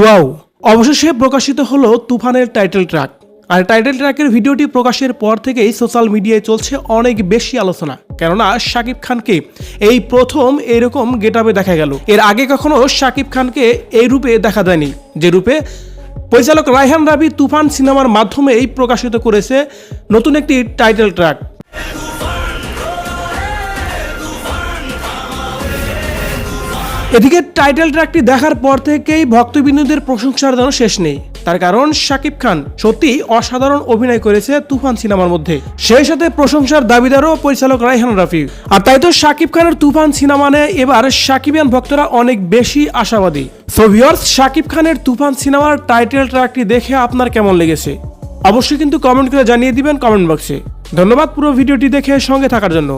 Wow, অবশেষে প্রকাশিত হলো তুফানের টাইটেল ট্র্যাক। আর টাইটেল ট্র্যাকের ভিডিওটি প্রকাশের পর থেকেই সোশ্যাল মিডিয়ায় চলছে অনেক বেশি আলোচনা। কেননা শাকিব খানকে এই প্রথম এরকম গেটআপে দেখা গেল। এর আগে কখনো শাকিব খানকে এই রূপে দেখা দেয়নি, যে রূপে পরিচালক রায়হান রাবি তুফান সিনেমার মাধ্যমেই প্রকাশিত করেছে নতুন একটি টাইটেল ট্র্যাক। এদিকে টাইটেল ট্র্যাকটি দেখার পর থেকেই ভক্তবিন্দুদের প্রশংসার যেন শেষ নেই। তার কারণ শাকিব খান সত্যি অসাধারণ অভিনয় করেছে তুফান সিনেমার মধ্যে। সেই সাথে প্রশংসার দাবিদারও পরিচালক রাইহান রাফি। আর তাই তো শাকিব খানের তুফান সিনেমা নিয়ে এবার শাকিবিয়ান ভক্তরা অনেক বেশি আশাবাদী। সো ভিউয়ার্স শাকিব খানের তুফান সিনেমার টাইটেল ট্র্যাকটি দেখে আপনার কেমন লেগেছে? অবশ্যই কিন্তু কমেন্ট করে জানিয়ে দিবেন কমেন্ট বক্সে। ধন্যবাদ পুরো ভিডিওটি দেখে সঙ্গে থাকার জন্য।